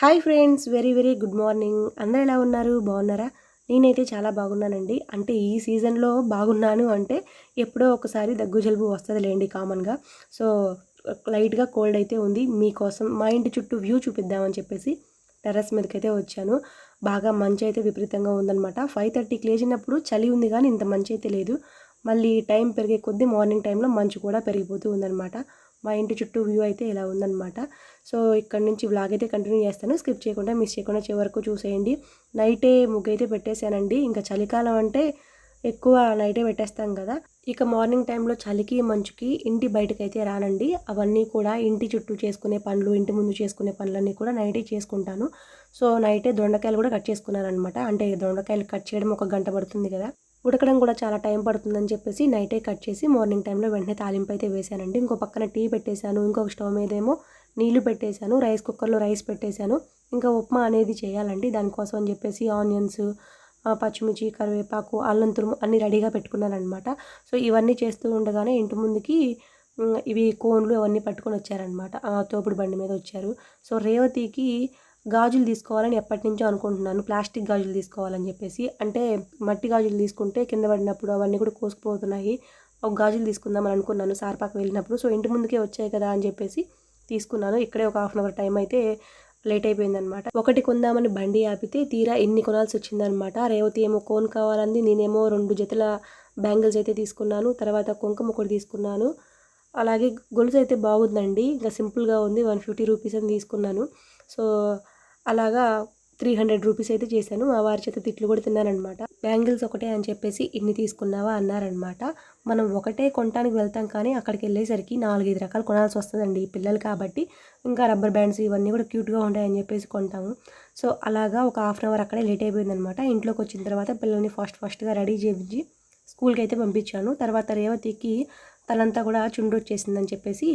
Hi friends very very good morning. అందరూ ఎలా ఉన్నారు? బాగున్నారా? నేనైతే చాలా బాగున్నానండి. అంటే ఈ సీజన్లో బాగున్నాను అంటే ఎప్పుడో ఒకసారి దగ్గు జలుబు వస్తుంది లేండి కామన్గా. సో లైట్గా కోల్డ్ అయితే ఉంది. మీకోసం మా ఇంటి చుట్టూ వ్యూ చూపిద్దామని చెప్పేసి టెర్రస్ మీదకి అయితే వచ్చాను. బాగా మంచి అయితే విపరీతంగా ఉందనమాట ఫైవ్ థర్టీకి లేచినప్పుడు చలి ఉంది కానీ ఇంత మంచి అయితే లేదు. మళ్ళీ టైం పెరిగే కొద్దీ మార్నింగ్ టైంలో మంచు కూడా పెరిగిపోతూ ఉందన్నమాట. మా ఇంటి చుట్టూ వ్యూ అయితే ఇలా ఉందన్నమాట. సో ఇక్కడ నుంచి వ్లాగ్ అయితే కంటిన్యూ చేస్తాను. స్కిప్ చేయకుండా మిస్ చేయకుండా చివరకు చూసేయండి. నైటే ముగ్గు అయితే పెట్టేశానండి. ఇంకా చలికాలం అంటే ఎక్కువ నైటే పెట్టేస్తాం కదా. ఇక మార్నింగ్ టైంలో చలికి మంచుకి ఇంటి బయటకు అయితే రానండి. అవన్నీ కూడా ఇంటి చుట్టూ చేసుకునే పనులు ఇంటి ముందు చేసుకునే పనులన్నీ కూడా నైటే చేసుకుంటాను. సో నైటే దొండకాయలు కూడా కట్ చేసుకున్నాను అనమాట అంటే దొండకాయలు కట్ చేయడం ఒక గంట పడుతుంది కదా. ఉడకడం కూడా చాలా టైం పడుతుందని చెప్పేసి నైటే కట్ చేసి మార్నింగ్ టైంలో వెంటనే తాలింపు అయితే వేశానండి. ఇంకో పక్కన టీ పెట్టేశాను ఇంకొక స్టవ్ మీదేమో నీళ్ళు పెట్టేశాను రైస్ కుక్కర్లో రైస్ పెట్టేశాను. ఇంకా ఉప్మా అనేది చేయాలండి. దానికోసం అని చెప్పేసి ఆనియన్స్ పచ్చిమిర్చి కరివేపాకు అల్లం తురుము అన్నీ రెడీగా పెట్టుకున్నానమాట సో ఇవన్నీ చేస్తూ ఉండగానే ఇంటి ముందుకి ఇవి కోన్లు అవన్నీ పట్టుకొని వచ్చారనమాట తోపుడు బండి మీద వచ్చారు. సో రేవతికి గాజులు తీసుకోవాలని ఎప్పటి నుంచో అనుకుంటున్నాను. ప్లాస్టిక్ గాజులు తీసుకోవాలని చెప్పేసి. అంటే మట్టి గాజులు తీసుకుంటే కింద పడినప్పుడు అవన్నీ కూడా కోసుకుపోతున్నాయి. ఒక గాజులు తీసుకుందామని అనుకున్నాను. సార్పాకు వెళ్ళినప్పుడు. సో ఇంటి ముందుకే వచ్చాయి కదా అని చెప్పేసి తీసుకున్నాను. ఇక్కడే ఒక హాఫ్ అన్ అవర్ టైం అయితే లేట్ అయిపోయిందనమాట. ఒకటి కొందామని బండి ఆపితే తీరా ఎన్ని కొనాల్సి వచ్చిందనమాట. రేవతి ఏమో కోన్ కావాలంది నేనేమో రెండు జతల బ్యాంగిల్స్ అయితే తీసుకున్నాను. తర్వాత కుంకుమ ఒకటి తీసుకున్నాను. అలాగే గొలుసు అయితే బాగుందండి. ఇంకా సింపుల్గా ఉంది. వన్ ఫిఫ్టీ రూపీస్ అని తీసుకున్నాను. సో అలాగా త్రీ హండ్రెడ్ రూపీస్ అయితే చేశాను. మా వారి చేత తిట్లు కూడా తిన్నానమాట బ్యాంగిల్స్ ఒకటే అని చెప్పేసి ఇన్ని తీసుకున్నావా అన్నారనమాట మనం ఒకటే కొనడానికి వెళ్తాం కానీ అక్కడికి వెళ్ళేసరికి నాలుగైదు రకాలు కొనాల్సి వస్తుందండి పిల్లలు కాబట్టి. ఇంకా రబ్బర్ బ్యాండ్స్ ఇవన్నీ కూడా క్యూట్గా ఉంటాయని చెప్పేసి కొంటాము. సో అలాగా ఒక హాఫ్ అన్ అవర్ అక్కడే లేట్ అయిపోయిందనమాట ఇంట్లోకి వచ్చిన తర్వాత పిల్లల్ని ఫస్ట్ ఫస్ట్గా రెడీ చేయించి స్కూల్కి అయితే పంపించాను. తర్వాత రేవతికి తలంతా కూడా చుండ్రు వచ్చేసిందని చెప్పేసి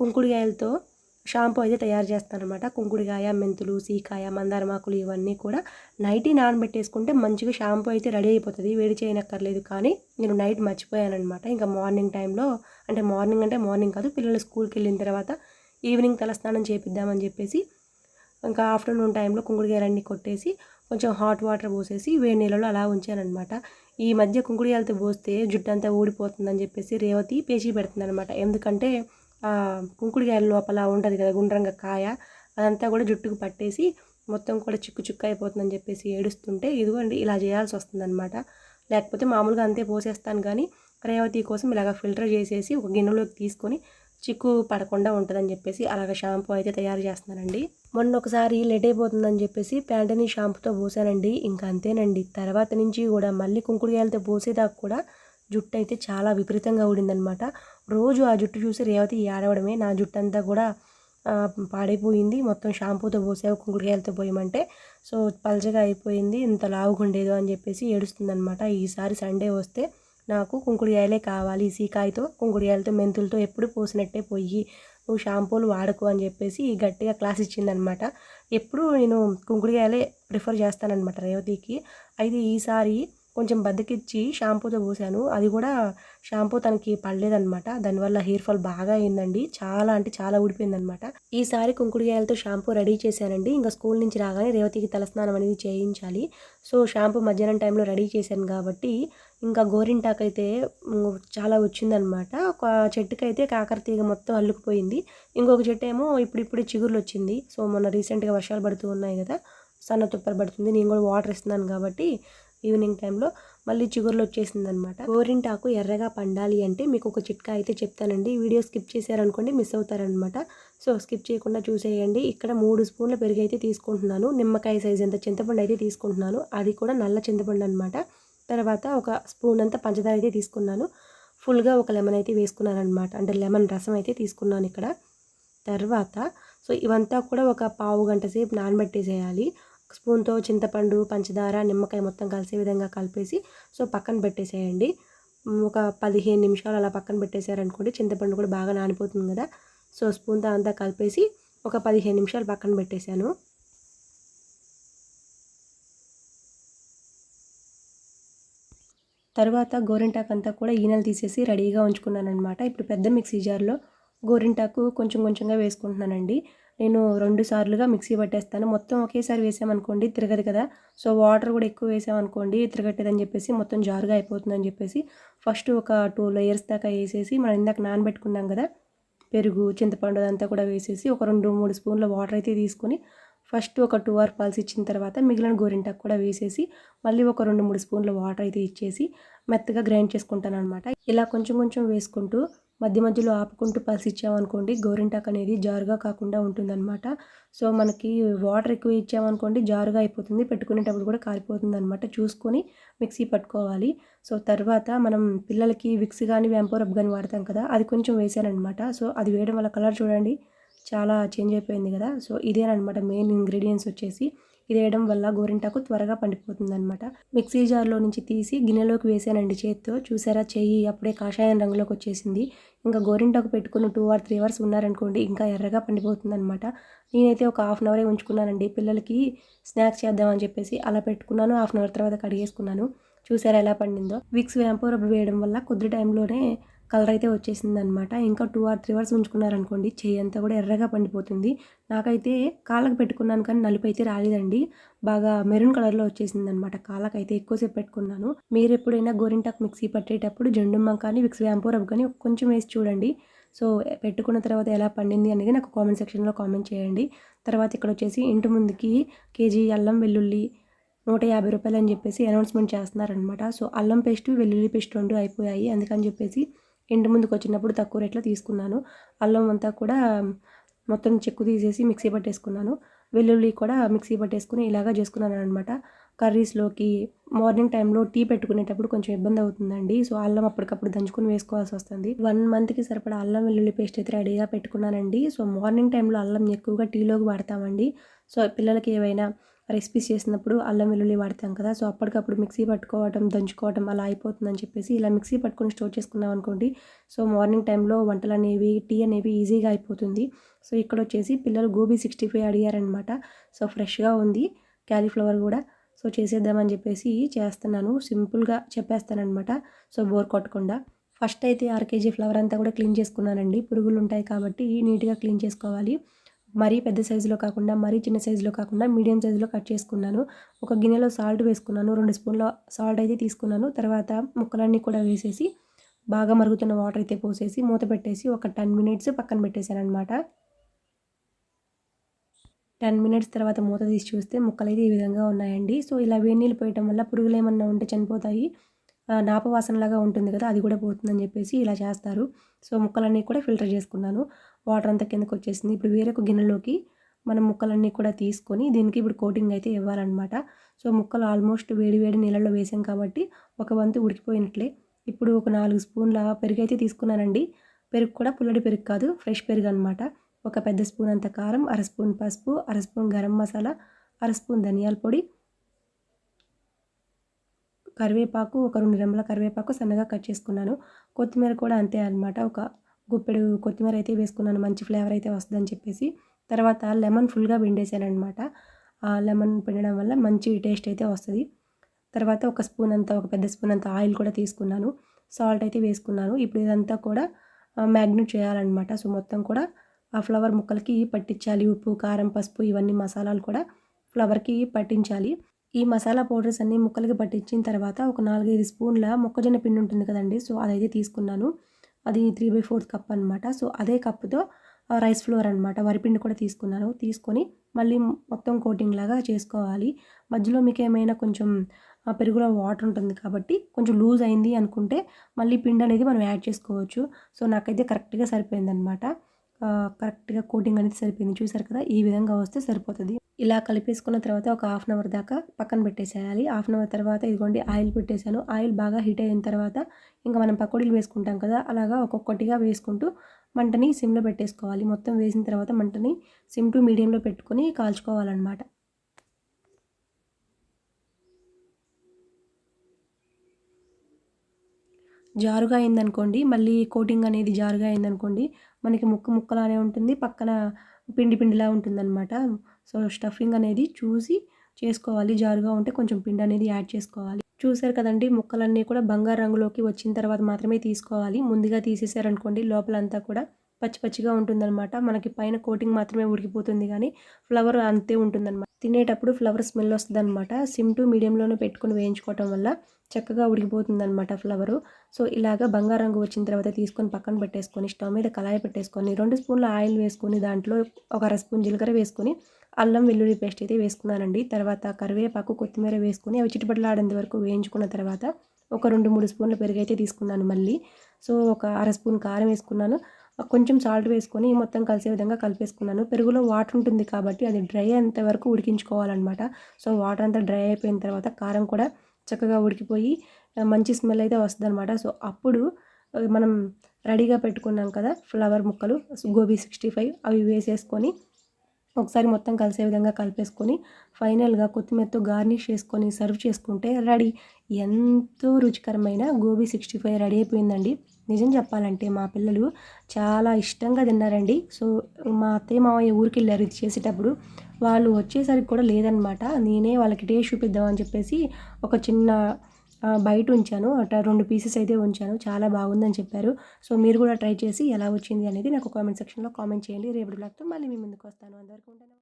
కుంకుడుగాయలతో షాంపూ అయితే తయారు చేస్తానమాట కుంకుడికాయ మెంతులు సీకాయ మందారమాకులు ఇవన్నీ కూడా నైట్ నానబెట్టేసుకుంటే మంచిగా షాంపూ అయితే రెడీ అయిపోతుంది. వేడి చేయనక్కర్లేదు కానీ నేను నైట్ మర్చిపోయానమాట ఇంకా మార్నింగ్ టైంలో అంటే మార్నింగ్ అంటే మార్నింగ్ కాదు పిల్లలు స్కూల్కి వెళ్ళిన తర్వాత ఈవినింగ్ తలస్నానం చేపిద్దామని చెప్పేసి ఇంకా ఆఫ్టర్నూన్ టైంలో కుంకుడుకాయలన్నీ కొట్టేసి కొంచెం హాట్ వాటర్ పోసేసి వేడి నీళ్ళలో అలా ఉంచానమాట ఈ మధ్య కుంకుడుకాయలతో పోస్తే జుట్టు అంతా ఊడిపోతుందని చెప్పేసి రేవతి పేచీ పెడుతుందనమాట ఎందుకంటే కుంకుడుకాయల లోపల ఉంటుంది కదా గుండ్రంగా కాయ అదంతా కూడా జుట్టుకు పట్టేసి మొత్తం కూడా చిక్కు చిక్కు అయిపోతుందని చెప్పేసి ఏడుస్తుంటే ఇదిగోండి ఇలా చేయాల్సి వస్తుందన్నమాట. లేకపోతే మామూలుగా అంతే పోసేస్తాను కానీ రేవతి కోసం ఇలాగ ఫిల్టర్ చేసేసి ఒక గిన్నెలోకి తీసుకొని చిక్కు పడకుండా ఉంటుందని చెప్పేసి అలాగ షాంపూ అయితే తయారు చేస్తున్నానండి. మొన్న ఒకసారి లేట్ అయిపోతుందని చెప్పేసి ప్యాంటని షాంపూతో పోసానండి. ఇంకా అంతేనండి. తర్వాత నుంచి కూడా మళ్ళీ కుంకుడుకాయలతో పోసేదాకా కూడా జుట్టు అయితే చాలా విపరీతంగా ఊడిందనమాట రోజు ఆ జుట్టు చూసి రేవతి ఏడవడమే. నా జుట్టు అంతా కూడా పాడైపోయింది. మొత్తం షాంపూతో పోసావు కుంకుడుకాయలతో పోయమంటే. సో పలచగా అయిపోయింది. ఇంత లావుగుండేదో అని చెప్పేసి ఏడుస్తుందనమాట ఈసారి సండే వస్తే నాకు కుంకుడుకాయలే కావాలి. సీకాయతో కుంకుడుకాయలతో మెంతులతో ఎప్పుడు పోసినట్టే పోయి నువ్వు షాంపూలు వాడకు అని చెప్పేసి గట్టిగా క్లాస్ ఇచ్చిందనమాట ఎప్పుడు నేను కుంకుడుకాయలే ప్రిఫర్ చేస్తానన్నమాట రేవతికి. అయితే ఈసారి కొంచెం బద్దకిచ్చి షాంపూతో పోసాను. అది కూడా షాంపూ తనకి పడలేదనమాట దానివల్ల హెయిర్ ఫాల్ బాగా అయిందండి. చాలా అంటే చాలా ఊడిపోయిందనమాట ఈసారి కుంకుడుగాయలతో షాంపూ రెడీ చేశానండి. ఇంకా స్కూల్ నుంచి రాగానే రేవతికి తలస్నానం అనేది చేయించాలి. సో షాంపూ మధ్యాహ్నం టైంలో రెడీ చేశాను కాబట్టి ఇంకా గోరింటాకు అయితే చాలా వచ్చిందనమాట ఒక చెట్టుకి అయితే కాకర తీగ మొత్తం అల్లుకుపోయింది. ఇంకొక చెట్టు ఏమో ఇప్పుడిప్పుడు చిగుర్లు వచ్చింది సో మొన్న రీసెంట్గా వర్షాలు పడుతూ ఉన్నాయి కదా సన్న తుప్పర పడుతుంది. నేను కూడా వాటర్ ఇస్తున్నాను కాబట్టి ఈవినింగ్ టైంలో మళ్ళీ చిగుర్లు వచ్చేసింది అనమాట గోరింటాకు ఎర్రగా పండాలి అంటే మీకు ఒక చిట్కా అయితే చెప్తానండి. వీడియో స్కిప్ చేశారనుకోండి మిస్ అవుతారనమాట. సో స్కిప్ చేయకుండా చూసేయండి. ఇక్కడ మూడు స్పూన్ల పెరుగు అయితే తీసుకుంటున్నాను. నిమ్మకాయ సైజ్ ఎంత చింతపండు అయితే తీసుకుంటున్నాను అది కూడా నల్ల చింతపండు అనమాట. తర్వాత ఒక స్పూన్ అంతా పంచదార అయితే తీసుకున్నాను. ఫుల్గా ఒక లెమన్ అయితే వేసుకున్నాను అనమాట అంటే లెమన్ రసం అయితే తీసుకున్నాను ఇక్కడ. తర్వాత సో ఇవంతా కూడా ఒక పావు గంట సేపు నానబెట్టేసేయాలి. స్పూన్తో చింతపండు పంచదార నిమ్మకాయ మొత్తం కలిసే విధంగా కలిపేసి సో పక్కన పెట్టేసేయండి. ఒక పదిహేను నిమిషాలు అలా పక్కన పెట్టేశారనుకోండి చింతపండు కూడా బాగా నానిపోతుంది కదా. సో స్పూన్తో అంతా కలిపేసి ఒక పదిహేను నిమిషాలు పక్కన పెట్టేశాను. తర్వాత గోరింటాకు అంతా కూడా ఈనెలు తీసేసి రెడీగా ఉంచుకున్నాను అనమాట ఇప్పుడు పెద్ద మిక్సీ జార్లో గోరింటాకు కొంచెం కొంచెంగా వేసుకుంటున్నానండి. నేను రెండు సార్లుగా మిక్సీ పట్టేస్తాను. మొత్తం ఒకేసారి వేసామనుకోండి తిరగదు కదా. సో వాటర్ కూడా ఎక్కువ వేసామనుకోండి తిరగట్టేదని చెప్పేసి మొత్తం జారుగా అయిపోతుందని చెప్పేసి ఫస్ట్ ఒక టూ లేయర్స్ దాకా వేసేసి మనం ఇందాక నానబెట్టుకున్నాం కదా పెరుగు చింతపండు అదంతా కూడా వేసేసి ఒక రెండు మూడు స్పూన్ల వాటర్ అయితే తీసుకొని ఫస్ట్ ఒక టూ అవర్ పాల్స్ ఇచ్చిన తర్వాత మిగిలిన గోరింటాకు కూడా వేసేసి మళ్ళీ ఒక రెండు మూడు స్పూన్ల వాటర్ అయితే ఇచ్చేసి మెత్తగా గ్రైండ్ చేసుకుంటాను అనమాట ఇలా కొంచెం కొంచెం వేసుకుంటూ మధ్య మధ్యలో ఆపుకుంటూ పల్స్ ఇచ్చామనుకోండి గోరింటాక్ అనేది జారుగా కాకుండా ఉంటుందన్నమాట. సో మనకి వాటర్ ఎక్కువ ఇచ్చామనుకోండి జారుగా అయిపోతుంది. పెట్టుకునేటప్పుడు కూడా కాలిపోతుంది అనమాట చూసుకొని మిక్సీ పట్టుకోవాలి. సో తర్వాత మనం పిల్లలకి విక్స్ కానీ వ్యాంపోరప్ కానీ వాడతాం కదా అది కొంచెం వేసానమాట సో అది వేయడం వల్ల కలర్ చూడండి చాలా చేంజ్ అయిపోయింది కదా. సో ఇదేనమాట మెయిన్ ఇంగ్రీడియంట్స్ వచ్చేసి. ఇది వేయడం వల్ల గోరింటాకు త్వరగా పండిపోతుంది అనమాట మిక్సీ జార్లో నుంచి తీసి గిన్నెలోకి వేసానండి చేత్తో. చూసారా చెయ్యి అప్పుడే కాషాయం రంగులోకి వచ్చేసింది. ఇంకా గోరింటాకు పెట్టుకుని టూ ఆర్ త్రీ అవర్స్ ఉన్నారనుకోండి ఇంకా ఎర్రగా పండిపోతుంది అనమాట నేనైతే ఒక హాఫ్ అన్ అవరే ఉంచుకున్నానండి. పిల్లలకి స్నాక్స్ చేద్దామని చెప్పేసి అలా పెట్టుకున్నాను. హాఫ్ అన్ అవర్ తర్వాత కడిగేసుకున్నాను. చూసారా ఎలా పండిందో. విక్స్ వ్యాంపో రబ్బు వేయడం వల్ల కొద్ది టైంలోనే కలర్ అయితే వచ్చేసింది అనమాట ఇంకా టూ ఆర్ త్రీ అవర్స్ ఉంచుకున్నారనుకోండి చేయి అంతా కూడా ఎర్రగా పండిపోతుంది. నాకైతే కాళ్ళకు పెట్టుకున్నాను కానీ నలుపు అయితే రాలేదండి. బాగా మెరూన్ కలర్లో వచ్చేసింది అనమాట కాళ్ళకైతే ఎక్కువసేపు పెట్టుకున్నాను. మీరు ఎప్పుడైనా గోరింటాకు మిక్సీ పట్టేటప్పుడు జెండుమ్మ కానీ విక్స్ వ్యాంపో కానీ కొంచెం వేసి చూడండి. సో పెట్టుకున్న తర్వాత ఎలా పండింది అనేది నాకు కామెంట్ సెక్షన్లో కామెంట్ చేయండి. తర్వాత ఇక్కడ వచ్చేసి ఇంటి ముందుకి కేజీ అల్లం వెల్లుల్లి నూట యాభై రూపాయలు అని చెప్పేసి అనౌన్స్మెంట్ చేస్తున్నారనమాట. సో అల్లం పేస్ట్ వెల్లుల్లి పేస్ట్ రెండు అయిపోయాయి అందుకని చెప్పేసి ఇంటి ముందుకు వచ్చినప్పుడు తక్కువ రేట్లో తీసుకున్నాను. అల్లం అంతా కూడా మొత్తం చెక్కు తీసేసి మిక్సీ పట్టేసుకున్నాను. వెల్లుల్లి కూడా మిక్సీ పట్టేసుకుని ఇలాగా చేసుకున్నాను అనమాట కర్రీస్లోకి మార్నింగ్ టైంలో టీ పెట్టుకునేటప్పుడు కొంచెం ఇబ్బంది అవుతుందండి. సో అల్లం అప్పటికప్పుడు దంచుకుని వేసుకోవాల్సి వస్తుంది. వన్ మంత్కి సరిపడా అల్లం వెల్లుల్లి పేస్ట్ అయితే రెడీగా పెట్టుకున్నానండి. సో మార్నింగ్ టైంలో అల్లం ఎక్కువగా టీలోకి వాడతామండి. సో పిల్లలకి ఏవైనా రెసిపీస్ చేసినప్పుడు అల్లం వెల్లుల్లి వాడతాం కదా సో అప్పటికప్పుడు మిక్సీ పట్టుకోవడం దంచుకోవడం అలా అయిపోతుందని చెప్పేసి ఇలా మిక్సీ పట్టుకొని స్టోర్ చేసుకున్నాం అనుకోండి సో మార్నింగ్ టైంలో వంటలు అనేవి టీ అనేవి ఈజీగా అయిపోతుంది. సో ఇక్కడ వచ్చేసి పిల్లలు గోబీ సిక్స్టీ ఫైవ్ అడిగారనమాట. సో ఫ్రెష్గా ఉంది క్యాలీఫ్లవర్ కూడా. సో చేసేద్దామని చెప్పేసి చేస్తున్నాను సింపుల్గా చెప్పేస్తానమాట సో బోర్ కొట్టకుండా. ఫస్ట్ అయితే ఆర్కేజీ కేజీ ఫ్లవర్ అంతా కూడా క్లీన్ చేసుకున్నానండి. పురుగులు ఉంటాయి కాబట్టి నీట్గా క్లీన్ చేసుకోవాలి. మరీ పెద్ద సైజులో కాకుండా మరీ చిన్న సైజులో కాకుండా మీడియం సైజులో కట్ చేసుకున్నాను. ఒక గిన్నెలో సాల్ట్ వేసుకున్నాను. రెండు స్పూన్ల సాల్ట్ అయితే తీసుకున్నాను. తర్వాత ముక్కలన్నీ కూడా వేసేసి బాగా మరుగుతున్న వాటర్ అయితే పోసేసి మూత పెట్టేసి ఒక టెన్ మినిట్స్ పక్కన పెట్టేశాను అనమాట టెన్ మినిట్స్ తర్వాత మూత తీసి చూస్తే ముక్కలు అయితే ఈ విధంగా ఉన్నాయండి. సో ఇలా వేడి నీళ్ళు పోయటం వల్ల పురుగులు ఏమన్నా ఉంటే చనిపోతాయి. నాపవాసనలాగా ఉంటుంది కదా అది కూడా పోతుందని చెప్పేసి ఇలా చేస్తారు. సో ముక్కలన్నీ కూడా ఫిల్టర్ చేసుకున్నాను. వాటర్ అంతా కిందకు వచ్చేసింది. ఇప్పుడు వేరొక గిన్నెలోకి మనం ముక్కలన్నీ కూడా తీసుకొని దీనికి ఇప్పుడు కోటింగ్ అయితే ఇవ్వాలన్నమాట. సో ముక్కలు ఆల్మోస్ట్ వేడి వేడి నీళ్ళల్లో వేసాం కాబట్టి ఒక వంతు ఉడికిపోయినట్లే. ఇప్పుడు ఒక నాలుగు స్పూన్ల పెరుగు అయితే తీసుకున్నానండి. పెరుగు కూడా పుల్లడి పెరుగు కాదు ఫ్రెష్ పెరుగు అనమాట ఒక పెద్ద స్పూన్ అంత కారం అర స్పూన్ పసుపు అర స్పూన్ గరం మసాలా అర స్పూన్ ధనియాల పొడి కరివేపాకు ఒక రెండు రెమ్మల కరివేపాకు సన్నగా కట్ చేసుకున్నాను. కొత్తిమీర కూడా అంతే అనమాట ఒక గుప్పెడు కొత్తిమీర అయితే వేసుకున్నాను మంచి ఫ్లేవర్ అయితే వస్తుందని చెప్పేసి. తర్వాత లెమన్ ఫుల్గా పిండేసాను అనమాట ఆ లెమన్ పిండడం వల్ల మంచి టేస్ట్ అయితే వస్తుంది. తర్వాత ఒక స్పూన్ అంత ఒక పెద్ద స్పూన్ అంత ఆయిల్ కూడా తీసుకున్నాను. సాల్ట్ అయితే వేసుకున్నాను. ఇప్పుడు ఇదంతా కూడా మ్యాగ్నెట్ చేయాలన్నమాట. సో మొత్తం కూడా ఆ ఫ్లవర్ ముక్కలకి పట్టించాలి. ఉప్పు కారం పసుపు ఇవన్నీ మసాలాలు కూడా ఫ్లవర్కి పట్టించాలి. ఈ మసాలా పౌడర్స్ అన్నీ ముక్కలకి పట్టించిన తర్వాత ఒక నాలుగైదు స్పూన్ల మొక్కజొన్న పిండి ఉంటుంది కదండి. సో అదైతే తీసుకున్నాను. అది త్రీ బై ఫోర్త్ కప్ అనమాట సో అదే కప్పుతో రైస్ ఫ్లోర్ అనమాట వరిపిండి కూడా తీసుకున్నాను. తీసుకొని మళ్ళీ మొత్తం కోటింగ్ లాగా చేసుకోవాలి. మధ్యలో మీకు ఏమైనా కొంచెం పెరుగులో వాటర్ ఉంటుంది కాబట్టి కొంచెం లూజ్ అయింది అనుకుంటే మళ్ళీ పిండి అనేది మనం యాడ్ చేసుకోవచ్చు. సో నాకైతే కరెక్ట్గా సరిపోయిందనమాట కరెక్ట్గా కోటింగ్ అనేది సరిపోయింది. చూసారు కదా? ఈ విధంగా వస్తే సరిపోతుంది. ఇలా కలిపేసుకున్న తర్వాత ఒక హాఫ్ అన్ అవర్ దాకా పక్కన పెట్టేసేయాలి. హాఫ్ అన్ అవర్ తర్వాత ఇదిగోండి ఆయిల్ పెట్టేశాను. ఆయిల్ బాగా హీట్ అయిన తర్వాత ఇంకా మనం పకోడీలు వేసుకుంటాం కదా? అలాగా ఒక్కొక్కటిగా వేసుకుంటూ మంటని సిమ్లో పెట్టేసుకోవాలి. మొత్తం వేసిన తర్వాత మంటని సిమ్ టు మీడియంలో పెట్టుకొని కాల్చుకోవాలన్నమాట. జారుగా అయిందనుకోండి మళ్ళీ కోటింగ్ అనేది జారుగా అయిందనుకోండి మనకి ముక్క ముక్కలానే ఉంటుంది పక్కన పిండి పిండిలా ఉంటుందన్నమాట. సో స్టఫింగ్ అనేది చూసి చేసుకోవాలి. జారుగా ఉంటే కొంచెం పిండి అనేది యాడ్ చేసుకోవాలి. చూసారు కదండి ముక్కలన్నీ కూడా బంగారు రంగులోకి వచ్చిన తర్వాత మాత్రమే తీసుకోవాలి. ముందుగా తీసేసారనుకోండి లోపలంతా కూడా పచ్చి పచ్చిగా ఉంటుందన్నమాట. మనకి పైన కోటింగ్ మాత్రమే ఉడికిపోతుంది కానీ ఫ్లవర్ అంతే ఉంటుందన్నమాట. తినేటప్పుడు ఫ్లవర్ స్మెల్ వస్తుందన్నమాట. సిమ్ టు మీడియంలోనే పెట్టుకుని వేయించుకోవటం వల్ల చక్కగా ఉడికిపోతుందన్నమాట ఫ్లవరు. సో ఇలాగ బంగారం రంగు వచ్చిన తర్వాత తీసుకొని పక్కన పెట్టేసుకొని స్టవ్ మీద కళాయి పెట్టేసుకొని రెండు స్పూన్ల ఆయిల్ వేసుకొని దాంట్లో ఒక అర స్పూన్ జీలకర్ర వేసుకొని అల్లం వెల్లుల్లి పేస్ట్ అయితే వేసుకున్నానండి. తర్వాత కరివేపాకు కొత్తిమీర వేసుకొని అవి చిటపటలాడేంత వరకు వేయించుకున్న తర్వాత ఒక రెండు మూడు స్పూన్ల పెరుగు అయితే తీసుకున్నాను మళ్ళీ. సో ఒక అర స్పూన్ కారం వేసుకున్నాను. కొంచెం సాల్ట్ వేసుకొని మొత్తం కలిసే విధంగా కలిపేసుకున్నాను. పెరుగులో వాటర్ ఉంటుంది కాబట్టి అది డ్రై అయ్యేంత వరకు ఉడికించుకోవాలన్నమాట. సో వాటర్ అంతా డ్రై అయిపోయిన తర్వాత కారం కూడా చక్కగా ఉడికిపోయి మంచి స్మెల్ అయితే వస్తుంది అనమాట సో అప్పుడు మనం రెడీగా పెట్టుకున్నాం కదా ఫ్లవర్ ముక్కలు గోబీ సిక్స్టీ ఫైవ్ అవి వేసేసుకొని ఒకసారి మొత్తం కలిసే విధంగా కలిపేసుకొని ఫైనల్గా కొత్తిమీరతో గార్నిష్ చేసుకొని సర్వ్ చేసుకుంటే రెడీ. ఎంతో రుచికరమైన గోబీ సిక్స్టీ ఫైవ్ రెడీ అయిపోయిందండి. నిజం చెప్పాలంటే మా పిల్లలు చాలా ఇష్టంగా తిన్నారండి. సో మా అత్తయ్య మావయ్య ఊరికి వెళ్ళారు ఇది చేసేటప్పుడు. వాళ్ళు వచ్చేసరికి కూడా లేదనమాట. నేనే వాళ్ళకి టేస్ట్ చూపిద్దామని చెప్పేసి ఒక చిన్న బయట ఉంచాను. అట్లా రెండు పీసెస్ అయితే ఉంచాను. చాలా బాగుందని చెప్పారు. సో మీరు కూడా ట్రై చేసి ఎలా వచ్చింది అనేది నాకు కామెంట్ సెక్షన్లో కామెంట్ చేయండి. రేపటి బ్లాగ్తో మళ్ళీ మీ ముందుకు వస్తాను. అందరికీ ఉంటాను.